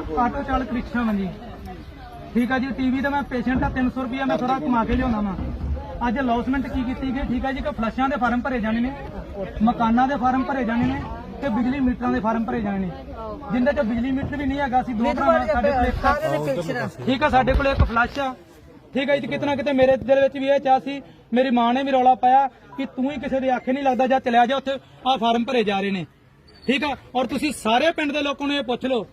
Auto ਚਾਲਕ rickshaw ਵਾਂ ਜੀ। ਠੀਕ ਆ ਜੀ ਟੀਵੀ ਤੇ ਮੈਂ ਪੇਸ਼ੈਂਟ ਆ 300 ਰੁਪਿਆ ਮੈਂ ਥੋੜਾ ਕਮਾ ਕੇ ਲਿਆਉਣਾ ਵਾ। ਅੱਜ ਅਲਾਉਸਮੈਂਟ ਕੀ ਕੀਤੀ ਗਈ? ਠੀਕ ਆ ਜੀ ਕਿ ਫਲਸ਼ਾਂ ਦੇ ਫਾਰਮ ਭਰੇ ਜਾਣੇ ਨੇ ਮਕਾਨਾਂ ਦੇ ਫਾਰਮ ਭਰੇ ਜਾਣੇ ਨੇ ਤੇ ਬਿਜਲੀ ਮੀਟਰਾਂ ਦੇ ਫਾਰਮ ਭਰੇ ਜਾਣੇ ਨੇ। ਜਿੰਦੇ ਚ ਬਿਜਲੀ ਮੀਟਰ ਵੀ ਨਹੀਂ ਹੈਗਾ ਸੀ ਦੋ ਭਰਾ ਸਾਡੇ ਕੋਲ ਇੱਕ ਠੀਕ ਆ ਸਾਡੇ ਕੋਲ ਇੱਕ ਫਲਸ਼ ਆ। ਠੀਕ ਹੈ ਜੀ ਕਿਤਨਾ ਕਿਤੇ ਮੇਰੇ ਦਿਲ ਵਿੱਚ ਵੀ ਇਹ ਚਾਹ ਸੀ ਮੇਰੀ ਮਾਂ ਨੇ ਵੀ ਰੌਲਾ ਪਾਇਆ ਕਿ ਤੂੰ ਹੀ ਕਿਸੇ ਦੇ ਆਖੇ ਨਹੀਂ ਲੱਗਦਾ ਜਾਂ ਚਲਿਆ ਜਾ ਉੱਥੇ ਆਹ ਫਾਰਮ ਭਰੇ ਜਾ ਰਹੇ ਨੇ। ਠੀਕ ਆ ਔਰ ਤੁਸੀਂ ਸਾਰੇ ਪਿੰਡ ਦੇ ਲੋਕਾਂ ਨੂੰ ਇਹ ਪੁੱਛ ਲਓ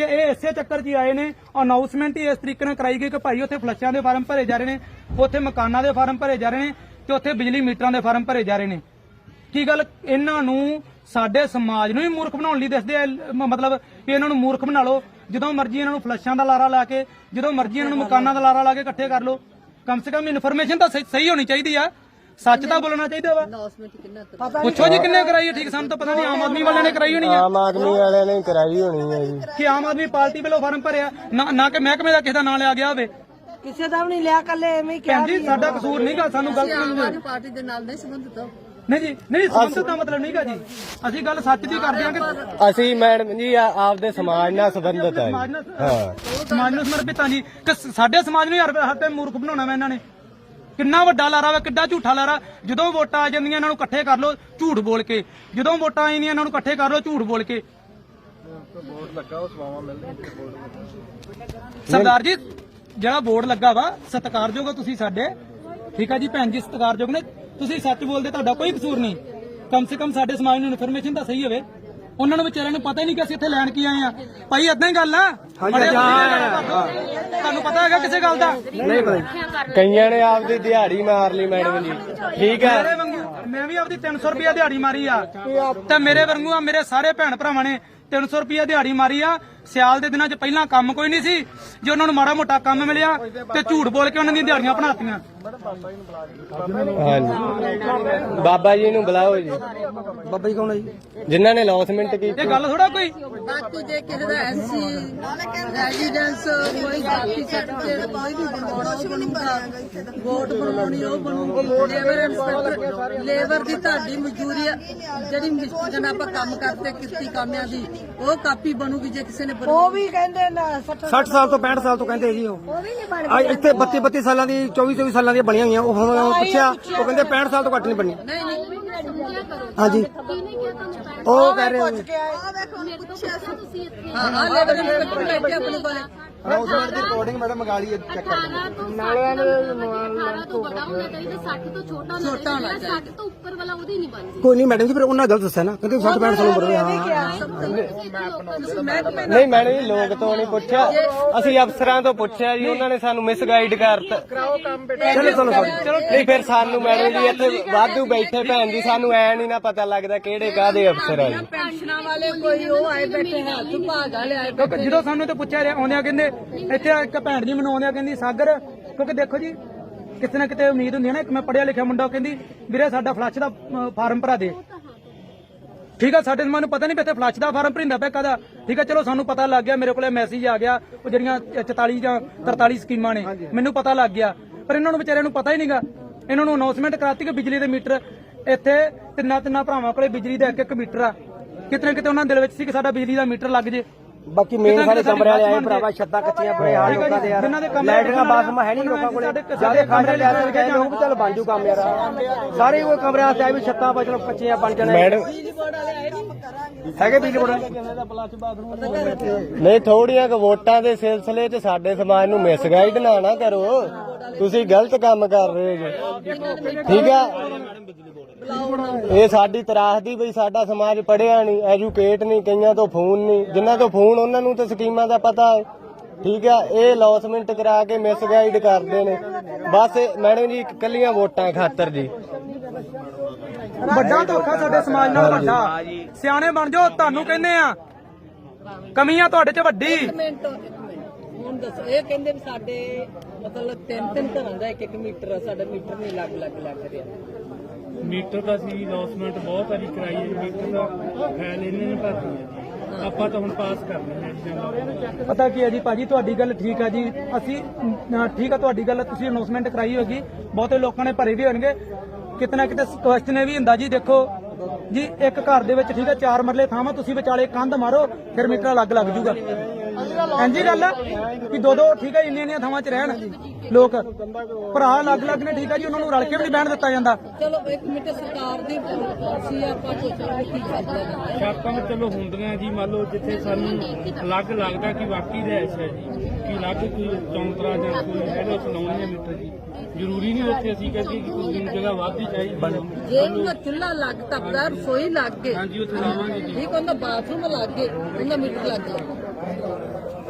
ਕਿ ਇਹ ਇਸੇ ਚੱਕਰ 'ਚ ਆਏ ਨੇ। ਅਨਾਉਂਸਮੈਂਟ ਹੀ ਇਸ ਤਰੀਕੇ ਨਾਲ ਕਰਾਈ ਗਈ ਕਿ ਭਾਈ ਉੱਥੇ ਫਲੱਸ਼ਾਂ ਦੇ ਫਾਰਮ ਭਰੇ ਜਾ ਰਹੇ ਨੇ, ਉੱਥੇ ਮਕਾਨਾਂ ਦੇ ਫਾਰਮ ਭਰੇ ਜਾ ਰਹੇ ਨੇ ਤੇ ਉੱਥੇ ਬਿਜਲੀ ਮੀਟਰਾਂ ਦੇ ਫਾਰਮ ਭਰੇ ਜਾ ਰਹੇ ਨੇ। ਕੀ ਗੱਲ? ਇਹਨਾਂ ਨੂੰ ਸਾਡੇ ਸਮਾਜ ਨੂੰ ਹੀ ਮੂਰਖ ਬਣਾਉਣ ਲਈ ਦੱਸਦੇ ਆ। ਮਤਲਬ ਕਿ ਇਹਨਾਂ ਨੂੰ ਮੂਰਖ ਬਣਾ ਲਓ। ਜਦੋਂ ਮਰਜ਼ੀ ਇਹਨਾਂ ਨੂੰ ਫਲੱਸ਼ਾਂ ਦਾ ਲਾਰਾ ਲਾ ਕੇ, ਜਦੋਂ ਮਰਜ਼ੀ ਇਹਨਾਂ ਨੂੰ ਮਕਾਨਾਂ ਦਾ ਲਾਰਾ ਲਾ ਕੇ ਇਕੱਠੇ ਕਰ ਲਓ। ਕਮ ਸੇ ਕਮ ਇਨਫੋਰਮੇਸ਼ਨ ਤਾਂ ਸਹੀ ਹੋਣੀ ਚਾਹੀਦੀ ਆ। ਸੱਚ ਤਾਂ ਬੋਲਣਾ ਚਾਹੀਦਾ ਵਾ। ਪੁੱਛੋ ਜੀ ਕਿੰਨੇ ਕਰਾਈ ਹੈ ਠੀਕ ਸਾਨੂੰ ਤਾਂ ਪਤਾ ਨਹੀਂ ਆਮ ਆਦਮੀ ਵਾਲਿਆਂ ਨੇ ਕਰਾਈ ਹੋਣੀ ਆ। ਆਮ ਆਦਮੀ ਵਾਲਿਆਂ ਨੇ ਕਰਾਈ ਹੋਣੀ ਹੈ ਜੀ। ਕਿ ਆਮ ਆਦਮੀ ਪਾਰਟੀ ਵੱਲੋਂ ਫਾਰਮ ਭਰਿਆ ਨਾ ਨਾ ਕਿ ਮਹਿਕਮੇ ਦਾ ਕਿਸੇ ਦਾ ਨਾਂ ਲਿਆ ਗਿਆ ਹੋਵੇ। ਕਿਸੇ ਦਾ ਵੀ ਨਹੀਂ ਲਿਆ ਕੱਲੇ ਐਵੇਂ ਹੀ ਭੈਣ ਜੀ ਸਾਡਾ ਕਸੂਰ ਨਹੀਂਗਾ ਸਾਨੂੰ ਗਲਤ ਨਹੀਂ ਪਾਰਟੀ ਦੇ ਨਾਲ ਨਹੀਂ ਸੰਬੰਧਿਤ ਹੋ। ਨਹੀਂ ਜੀ ਨਹੀਂ ਸੰਬੰਧਤ ਦਾ ਮਤਲਬ ਨਹੀਂਗਾ ਜੀ। ਅਸੀਂ ਗੱਲ ਸੱਚ ਦੀ ਕਰਦੇ ਹਾਂ ਕਿ ਅਸੀਂ ਮੈਡਮ ਜੀ ਆ- ਆਪਦੇ ਸਮਾਜ ਨਾਲ ਸੰਬੰਧਿਤ ਹੈ ਜੀ। ਹਾਂ। ਸਮਾਜ ਨੂੰ ਸਮਰਪਿਤ ਹਾਂ ਜੀ। ਕਿ ਸਾਡੇ ਸਮਾਜ ਨੂੰ ਹਰ ਹਰ ਤੇ ਮੂਰਖ ਬਣਾਉਣਾ ਵਾ ਇਹਨਾਂ ਨੇ। ਕਿੰਨਾ ਵੱਡਾ ਲਾਰਾ ਵਾ, ਕਿੱਡਾ ਝੂਠਾ ਲਾਰਾ। ਜਦੋਂ ਵੋਟਾਂ ਆ ਜਾਂਦੀਆਂ, ਇਹਨਾਂ ਨੂੰ ਇਕੱਠੇ ਕਰ ਲਓ, ਝੂਠ ਬੋਲ ਕੇ। ਜਦੋਂ ਵੋਟਾਂ ਆਈਆਂ, ਇਹਨਾਂ ਨੂੰ ਇਕੱਠੇ ਕਰ ਲਓ, ਝੂਠ ਬੋਲ ਕੇ। ਸਰਦਾਰ ਜੀ, ਜਿਹੜਾ ਬੋਰਡ ਲੱਗਾ ਵਾ, ਸਤਿਕਾਰਯੋਗ ਹੋ ਤੁਸੀਂ ਸਾਡੇ। ਠੀਕ ਆ ਜੀ, ਭੈਣ ਜੀ, ਸਤਿਕਾਰਯੋਗ ਨੇ। ਤੁਸੀਂ ਸੱਚ ਬੋਲਦੇ, ਤੁਹਾਡਾ ਕੋਈ ਕਸੂਰ ਨਹੀਂ। ਕਮ ਸੇ ਕਮ ਸਾਡੇ ਸਮਾਜ ਨੂੰ ਇਨਫੋਰਮੇਸ਼ਨ ਤਾਂ ਸਹੀ ਹੋਵੇ। ਉਹਨਾਂ ਨੂੰ ਵਿਚਾਰਿਆਂ ਨੂੰ ਪਤਾ ਹੀ ਨਹੀਂ ਕਿ ਅਸੀਂ ਇੱਥੇ ਲੈਣ ਕੀ ਆਏ ਆ। ਭਾਈ ਇਦਾਂ ਹੀ ਗੱਲ ਆ? ਤੁਹਾਨੂੰ ਪਤਾ ਹੈਗਾ ਕਿਸੇ ਗੱਲ ਦਾ? ਨਹੀਂ ਪਤਾ ਕਈਆਂ ਨੇ ਆਪਦੀ ਦਿਹਾੜੀ ਮਾਰ ਲਈ ਮੈਡਮ ਜੀ। ਠੀਕ ਹੈ। ਮੈਂ ਵੀ ਆਪਦੀ 300 ਰੁਪਿਆ ਦਿਹਾੜੀ ਮਾਰੀ ਆ। ਤੇ ਮੇਰੇ ਵਾਂਗੂ ਆ ਮੇਰੇ ਸਾਰੇ ਭੈਣ ਭਰਾਵਾਂ ਨੇ 300 ਰੁਪਿਆ ਦਿਹਾੜੀ ਮਾਰੀ ਆ। ਸਿਆਲ ਦੇ ਦਿਨਾਂ 'ਚ ਪਹਿਲਾਂ ਕੰਮ ਕੋਈ ਨਹੀਂ ਸੀ ਜੇ ਉਹਨਾਂ ਨੂੰ ਮਾੜਾ ਮੋਟਾ ਕੰਮ ਮਿਲਿਆ ਤੇ ਝੂਠ ਬੋਲ ਕੇ ਉਹਨਾਂ ਦੀਆਂ ਦਿਹਾੜੀਆਂ ਬਣਾਤੀਆਂ। ਹਾਂਜੀ। ਬਾਬਾ ਜੀ ਨੂੰ ਬੁਲਾਓ ਜੀ। ਬਾਬਾ ਜੀ ਕੌਣ ਹੈ ਜੀ? ਜਿਨ੍ਹਾਂ ਨੇ ਲੌਸਮੈਂਟ ਕੀਤੀ। ਇਹ ਗੱਲ ਥੋੜਾ ਕੋਈ? ਬਾਕੀ ਜੇ ਕਿਸੇ ਦਾ ਐਸਸੀ ਰੈਜ਼ੀਡੈਂਸ ਕੋਈ ਜਾਤੀ ਸਰਟੀਫਿਕੇਟ ਕੋਈ ਵੀ ਬਣਾਉਣਾ ਵੋਟ ਬਣਾਉਣੀ ਉਹ ਬਣੂਗੀ। ਲੇਬਰ ਇੰਸਪੈਕਟਰ ਲੇਬਰ ਦੀ ਤੁਹਾਡੀ ਮਜ਼ਦੂਰੀ ਆ, ਜਿਹੜੀ ਮਿਸਟਰ ਆਪਾਂ ਕੰਮ ਕਰਦੇ ਕਿਰਤੀ ਕਾਮਿਆਂ ਦੀ ਉਹ ਕਾਪੀ ਬਣੂਗੀ ਜੇ ਕਿਸੇ ਨੇ ਉਹ ਵੀ ਕਹਿੰਦੇ ਨਾ 60 60 ਸਾਲ ਤੋਂ 65 ਸਾਲ ਤੋਂ ਕਹਿੰਦੇ ਜੀ ਉਹ। ਉਹ ਵੀ ਨਹੀਂ ਬਣ ਆ ਇੱਥੇ 32 32 ਸਾਲਾਂ ਦੀ 24 24 ਸਾਲਾਂ ਦੀਆਂ ਬਣੀਆਂ ਹੋਈਆਂ ਉਹ ਹੁਣ ਉਹ ਪੁੱਛਿਆ ਉਹ ਕਹਿੰਦੇ 65 ਸਾਲ ਤੋਂ ਘੱਟ ਨਹੀਂ ਬਣੀ ਨਹੀਂ ਨਹੀਂ। ਹਾਂਜੀ। ਉਹ ਕਹਿ ਰਹੇ ਆਏ ਹਾਂ ਹਾਂ ਇੰਸਪੈਕਟਰ ਬੈਠੇ ਆਪਣੇ ਕੋਲੇ। ਰਿਕਾਰਡਿੰਗ ਮੈਡਮ ਮੰਗਾ ਲਈ ਚੈੱਕ ਕਰ ਨਾਲਿਆਂ ਦੇ 18 ਤੋਂ ਵੱਡਾ ਹੋਣਾ ਚਾਹੀਦਾ 60 ਤੋਂ ਛੋਟਾ ਹੋਣਾ ਛੋਟਾ ਹੋਣਾ ਚਾਹੀਦਾ 60 ਤੋਂ ਉੱਪਰ ਵਾਲਾ ਉਹਦੀ ਨਹੀਂ ਬਣਦੀ। ਕੋਈ ਨਹੀਂ ਮੈਡਮ ਜੀ ਫਿਰ ਉਹਨਾਂ ਗਲਤ ਦੱਸਿਆ ਨਾ। ਕਹਿੰਦੇ 60 65 ਸਾਲ ਉਮਰ ਦੇ ਹਾਂ। ਨਹੀਂ ਮੈਡਮ ਜੀ ਲੋਕ ਤੋਂ ਨਹੀਂ ਪੁੱਛਿਆ। ਅਸੀਂ ਅਫਸਰਾਂ ਤੋਂ ਪੁੱਛਿਆ ਜੀ ਉਹਨਾਂ ਨੇ ਸਾਨੂੰ ਮਿਸਗਾਈਡ ਕਰਤਾ। ਚਲੋ ਚਲੋ ਚਲੋ ਨਹੀਂ ਫਿਰ ਸਾਨੂੰ ਮੈਡਮ ਜੀ ਇੱਥੇ ਵਾਧੂ ਬੈਠੇ ਭੈਣ ਜੀ ਸਾਨੂੰ ਐ ਨਹੀਂ ਨਾ ਪਤਾ ਲੱਗਦਾ ਕਿਹੜੇ ਕਾਦੇ ਅਫਸਰ ਆ ਜੀ। ਪੈਨਸ਼ਨਾਂ ਵਾਲੇ ਕੋਈ ਉਹ ਆਏ ਬੈਠੇ ਹੱਥ ਭਾਗ ਵਾਲੇ ਆਏ ਕਿਉਂਕਿ ਜਦੋਂ ਸਾਨੂੰ ਤੇ ਪੁੱਛਿਆ ਰਿਹਾ ਆਉਂਦਿਆਂ ਕਹਿੰਦੇ ਇੱਥੇ ਇੱਕ ਭੈਣ ਜੀ ਮੈਨੂੰ ਆਉਂਦਿਆਂ ਕਹਿੰਦੀ ਸਾਗਰ ਕਿਉਂਕਿ ਦੇਖੋ ਜੀ ਕਿਤੇ ਨਾ ਕਿਤੇ ਉਮੀਦ ਹੁੰਦੀ ਹੈ ਨਾ ਇੱਕ ਮੈਂ ਪੜਿਆ ਲਿਖਿਆ ਮੁੰਡਾ ਉਹ ਕਹਿੰਦੀ ਵੀਰੇ ਸਾਡਾ ਫਲੱਸ਼ ਦਾ ਫਾਰਮ ਭਰਾ ਦੇ। ਠੀਕ ਆ ਸਾਡੇ ਸਮਾਂ ਨੂੰ ਪਤਾ ਨਹੀਂ ਵੀ ਇੱਥੇ ਫਲੱਸ਼ ਦਾ ਫਾਰਮ ਭਰਿੰਦਾ ਪਿਆ ਕਦਾ ਠੀਕ ਆ ਚਲੋ ਸਾਨੂੰ ਪਤਾ ਲੱਗ ਗਿਆ ਮੇਰੇ ਕੋਲੇ ਮੈਸੇਜ ਆ ਗਿਆ ਉਹ ਜਿਹੜੀਆਂ 44 ਜਾਂ 43 ਸਕੀਮਾਂ ਨੇ ਮੈਨੂੰ ਪਤਾ ਲੱਗ ਗਿਆ। ਪਰ ਇਹਨਾਂ ਨੂੰ ਵਿਚਾਰਿਆਂ ਨੂੰ ਪਤਾ ਹੀ ਨਹੀਂਗਾ ਇਹਨਾਂ ਨੂੰ ਅਨਾਉਂਸਮੈਂਟ ਕਰਾਤੀ ਕਿ ਬਿਜਲੀ ਦੇ ਮੀਟਰ ਇੱਥੇ ਤਿੰਨਾਂ ਤਿੰਨਾਂ ਭਰਾਵਾਂ ਕੋਲੇ ਬਿਜਲੀ ਦਾ ਇੱਕ ਇੱਕ ਮੀਟਰ ਆ। ਕਿਤੇ ਨਾ ਕਿਤੇ ਉਹਨਾਂ ਦੇ ਦਿਲ ਵਿੱਚ ਸੀ ਕਿ ਸਾਡਾ ਬਿਜਲੀ ਦਾ ਮੀਟਰ ਲੱਗ ਜੇ। ਬਾਕੀ ਮੇਨ ਸਾਡੇ ਕਮਰੇ ਵਾਲੇ ਆਏ ਭਰਾਵਾ ਛੱਤਾਂ ਕੱਚੀਆਂ ਬੜੇ ਹਾਲ ਲੋਕਾਂ ਦੇ ਯਾਰ। ਕਮਰੇ ਲਾਈਟਾਂ ਬਾਥਰੂਮ ਹੈ ਨਹੀਂ ਲੋਕਾਂ ਕੋਲੇ। ਜ਼ਿਆਦਾ ਕਮਰੇ ਲਿਆ ਕੇ ਗਏ ਲੋਕ ਚੱਲ ਬਣ ਜੂ ਕੰਮ ਯਾਰ। ਸਾਰੇ ਉਹ ਕਮਰਿਆਂ ਵਾਸਤੇ ਆਏ ਵੀ ਛੱਤਾਂ ਬਚਣ ਕੱਚੀਆਂ ਬਣ ਜਾਣੇ। ਮੈਡਮ ਹੈਗੇ ਬਿਜਲੀ ਬੋਰਡ ਨਹੀਂ ਥੋੜੀਆਂ ਕੁ ਵੋਟਾਂ ਦੇ ਸਿਲਸਿਲੇ 'ਚ ਸਾਡੇ ਸਮਾਜ ਨੂੰ ਮਿਸਗਾਈਡ ਨਾ ਨਾ ਕਰੋ। ਤੁਸੀਂ ਗਲਤ ਕੰਮ ਕਰ ਰਹੇ ਹੋ ਠੀਕ ਆ? ਇਹ ਸਾਡੀ ਤਰਾਸਦੀ ਬਈ ਸਾਡਾ ਸਮਾਜ ਪੜਿਆ ਨਹੀਂ ਐਜੂਕੇਟ ਨਹੀਂ ਕਈਆਂ ਤੋਂ ਫੋਨ ਨਹੀਂ ਜਿਨ੍ਹਾਂ ਤੋਂ ਫੋਨ ਉਹਨਾਂ ਨੂੰ ਤਾਂ ਸਕੀਮਾਂ ਦਾ ਪਤਾ ਹੈ। ਠੀਕ ਆ ਇਹ ਲੌਸਮੈਂਟ ਕਰਾ ਕੇ ਮਿਸਗਾਈਡ ਕਰਦੇ ਨੇ। ਬਸ ਮੈਡਮ ਜੀ ਕੱਲੀਆਂ ਵੋਟਾਂ ਖਾਤਰ ਜੀ। ਵੱਡਾ ਧੋਖਾ ਸਾਡੇ ਸਮਾਜ ਨਾਲ ਵੱਡਾ। ਸਿਆਣੇ ਬਣ ਜਾਓ ਤੁਹਾਨੂੰ ਕਹਿੰਦੇ ਆ। ਕਮੀਆਂ ਤੁਹਾਡੇ 'ਚ ਵੱਡੀ। ਮਿੰਟ ਇੱਕ ਮਿੰਟ। ਹੁਣ ਦੱਸੋ ਇਹ ਕਹਿੰਦੇ ਵੀ ਸਾਡੇ ਮਤਲਬ ਤਿੰਨ ਤਿੰਨ ਘਰਾਂ ਦਾ ਇੱਕ ਇੱਕ ਮੀਟਰ ਆ ਸਾਡਾ ਮੀਟਰ ਨਹੀਂ ਲੱਗ ਲੱਗ ਲੱਗ ਰਿਹਾ। ਮੀਟਰ ਦਾ ਸੀ ਲੌਸਮੈਂਟ ਬਹੁਤ ਵਾਰੀ ਕਰਾਈ ਹੈ ਮੀਟਰ ਦਾ ਫਾਈਲ ਇਹਨਾਂ ਨੇ ਭਰਨੀ ਹੈ। ਜੀ ਆਪਾਂ ਤਾਂ ਹੁਣ ਪਾਸ ਕਰ ਦਿੰਦੇ ਜੀ ਪਤਾ ਕੀ ਹੈ ਜੀ ਭਾਜੀ ਤੁਹਾਡੀ ਗੱਲ ਠੀਕ ਆ ਜੀ। ਅਸੀਂ ਅਮ, ਠੀਕ ਆ ਤੁਹਾਡੀ ਗੱਲ ਤੁਸੀਂ ਅਨਾਉਂਸਮੈਂਟ ਕਰਾਈ ਹੋਗੀ ਬਹੁਤੇ ਲੋਕਾਂ ਨੇ ਭਰੇ ਵੀ ਹੋਣਗੇ। ਕਿਤਨਾ ਕਿਤੇ ਕੁਐਸਚਨ ਇਹ ਵੀ ਹੁੰਦਾ ਜੀ ਦੇਖੋ। ਜੀ ਇੱਕ ਘਰ ਦੇ ਵਿੱਚ ਠੀਕ ਹੈ ਚਾਰ ਮਰਲੇ ਥਾਵਾਂ ਤੁਸੀਂ ਵਿਚਾਲੇ ਕੰਧ ਮਾਰੋ ਫਿਰ ਮੀਟਰ ਅਲੱਗ ਲੱਗ ਜੂਗਾ। ਇੰਜੀ ਗੱਲ ਆ। ਕਿ ਦੋ ਦੋ ਠੀਕ ਹੈ ਇੰਨੀਆਂ ਇੰਨੀਆਂ ਥਾਵਾਂ 'ਚ ਰਹਿਣ ਲੋਕ। ਭਰਾ ਅਲੱਗ-ਅਲੱਗ ਨੇ ਠੀਕ ਹੈ ਜੀ ਉਹਨਾਂ ਨੂੰ ਰਲ ਕੇ ਵੀ ਨਹੀਂ ਬਹਿਣ ਦਿੱਤਾ ਜਾਂਦਾ। ਚਲੋ ਇੱਕ ਮਿੰਟ ਸਰਕਾਰ ਦੀ ਪਾਲਿਸੀ ਆਪਾਂ ਸੋਚਾਂਗੇ ਕੀ ਕਰਦਾ ਹੈ ਛਾਪਾਂ ਤਾਂ ਚਲੋ ਹੁੰਦੀਆਂ ਜੀ ਮੰਨ ਲਓ ਜਿੱਥੇ ਸਾਨੂੰ ਅਲੱਗ ਲੱਗਦਾ ਕਿ ਵਾਕਈ ਰਹਿਸ਼ ਹੈ ਜੀ ਕਿ ਅਲੱਗ ਕੋਈ ਚੌਂਤਰਾ ਜਾਂ ਕੋਈ ਹੈਗਾ ਚਲਾਉਣੀ ਹੈ ਮੀਟਰ ਜੀ। ਜ਼ਰੂਰੀ ਨਹੀਂ ਉੱਥੇ ਅਸੀਂ ਕਹਿੰਦੇ ਕਿ ਕੋਈ ਜਗ੍ਹਾ ਵੱਧ ਚਾਹੀਦੀ ਹੈ। ਜੇ ਉਹਦਾ ਚੁੱਲ੍ਹਾ ਲੱਗ ਤਪਦਾ ਰਸੋਈ ਲੱਗ ਗਏ ਹਾਂਜੀ ਉੱਥੇ ਲਾਵਾਂਗੇ ਜੀ। ਠੀਕ ਉਹਦਾ ਬਾਥਰੂਮ ਲੱਗ ਗਏ ਉਹਦਾ ਮੀਟਰ ਲੱਗ ਗਿਆ।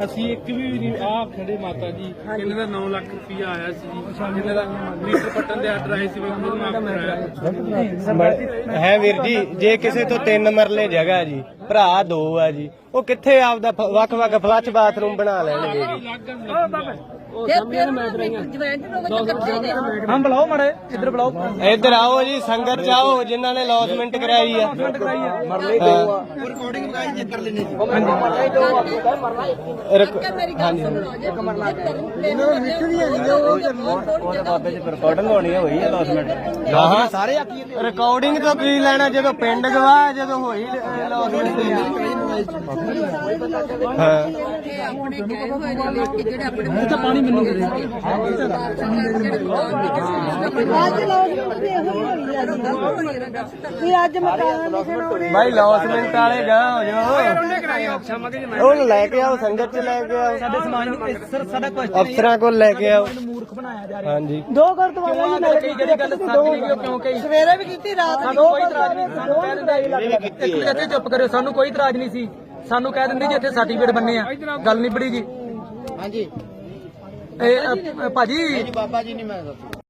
ਅਸੀਂ ਇੱਕ ਵੀ ਨਹੀਂ ਆ ਖੜੇ ਮਾਤਾ ਜੀ ਇਹਨਾਂ ਦਾ 9 ਲੱਖ ਰੁਪਇਆ ਆਇਆ ਸੀ। ਜੀ ਇਹਨਾਂ ਦਾ? ਮੀਟਰ ਪੱਟਣ ਦੇ ਆਰਡਰ ਆਏ ਸੀ ਮੈਂ ਖੁਦ ਮਾਫ ਕਰਾਇਆ। ਹੈ ਵੀਰ ਜੀ ਜੇ ਕਿਸੇ ਤੋਂ ਤਿੰਨ ਮਰਲੇ ਜਗ੍ਹਾ ਜੀ ਭਰਾ ਦੋ ਆ ਜੀ। ਉਹ ਕਿੱਥੇ ਆਪਦਾ ਫ- ਵੱਖ-ਵੱਖ ਫਲੱਚ ਬਾਥਰੂਮ ਬਣਾ ਲੈਣਗੇ ਜੀ। ਫਿਰ ਫਿਰ ਜੁਆਇੰਟ ਨੂੰ ਵਿੱਚ ਇਕੱਠੇ ਨੇ ਹਾਂ ਬੁਲਾਓ ਮੜੇ ਇੱਧਰ ਬੁਲਾਓ। ਇੱਧਰ ਆਓ ਜੀ ਸੰਗਤ ਚ ਆਓ ਜਿਨ੍ਹਾਂ ਨੇ ਲੌਸਮੈਂਟ ਕਰਾਈ ਆ। ਹਾਂ। ਰਿਕਾਰਡਿੰਗ ਮੰਗਾਈ ਚੈੱਕ ਕਰ ਲੈਣੇ ਜੀ। ਰਿਕ- ਕਿ ਮੇਰੀ ਗੱਲ ਸੁਣੋ ਜੇ। ਇਹਨਾਂ ਨੂੰ ਮਿੱਠ ਵੀ ਹੈ ਰਿਕਾਰਡਿੰਗ ਹੋਣੀ ਹੋਈ ਹੈ ਲੌਸਮੈਂਟ ਹਾਂ ਹਾਂ। ਸਾਰੇ ਰਿਕਾਰਡਿੰਗ ਤੋਂ ਕੀ ਲੈਣਾ? ਜਦੋਂ ਪਿੰਡ ਗਵਾਹ ਜਦੋਂ ਹੋਈ ਲੌਸਮੈਂਟ ਹਾਂ। ਆਪਣੇ ਗਏ ਹੋਏ ਨੇ ਲੋਕ ਜਿਹੜੇ ਆਪਣੇ ਮੂੰਹ ਪਾਣੀ ਮੈਨੂੰ ਦੇ ਅੱਜ ਲੋਕ ਵੀ ਇਹੋ ਹੀ ਹੋਈ ਆ ਜੀ। ਵੀ ਅੱਜ ਮਕਾਨ ਲਿਖਣ ਆਉਣੇ ਭਾਈ ਲੌਸਮੈਂਟ ਵਾਲੇ ਗਾ ਹੋ ਜਾਓ। ਉਹ ਲੈ ਕੇ ਆਓ ਸੰਗਤ ਚ ਲੈ ਕੇ ਆਓ। ਸਾਡੇ ਸਮਾਜ ਨੂੰ ਇਸ- ਸਰ ਸਾਡਾ ਕੁਐਸਚਨ ਅਫਸਰਾਂ ਕੋਲ ਲੈ ਕੇ ਆਓ। ਮੂਰਖ ਬਣਾਇਆ ਜਾ ਰਿਹਾ। ਹਾਂਜੀ। ਦੋ ਗੁਰਦੁਆਰੇ ਆ ਕਈ ਜਿਹੜੀ ਗੱਲ ਸੱਚ ਨਹੀਂ ਕਿ ਉਹ ਕਿਉਂ ਕਹੀ? ਸਵੇਰੇ ਵੀ ਕੀਤੀ ਰਾਤ ਸਾਨੂੰ ਕੋਈ ਇਤਰਾਜ਼ ਨਹੀਂ ਸਾਨੂੰ ਕਹਿ ਦਿੰਦੇ ਇੱਕ ਮਿੰਟ ਇੱਥੇ ਚੁੱਪ ਕਰਿਓ ਸਾਨੂੰ ਕੋਈ ਇਤਰਾਜ਼ ਨਹੀਂ ਸੀ। ਸਾਨੂੰ ਕਹਿ ਦਿੰਦੇ ਜੀ ਇੱਥੇ ਸਰਟੀਫਿਕੇਟ ਬੰਨੇ ਆ। ਗੱਲ ਨਹੀਂ ਬੜੀ ਜੀ। ਹਾਂਜੀ। ਇਹ ਅ, ਭਾਜੀ। ਬਾਬਾ ਜੀ ਨਹੀਂ ਮੈਂ ਦੱਸ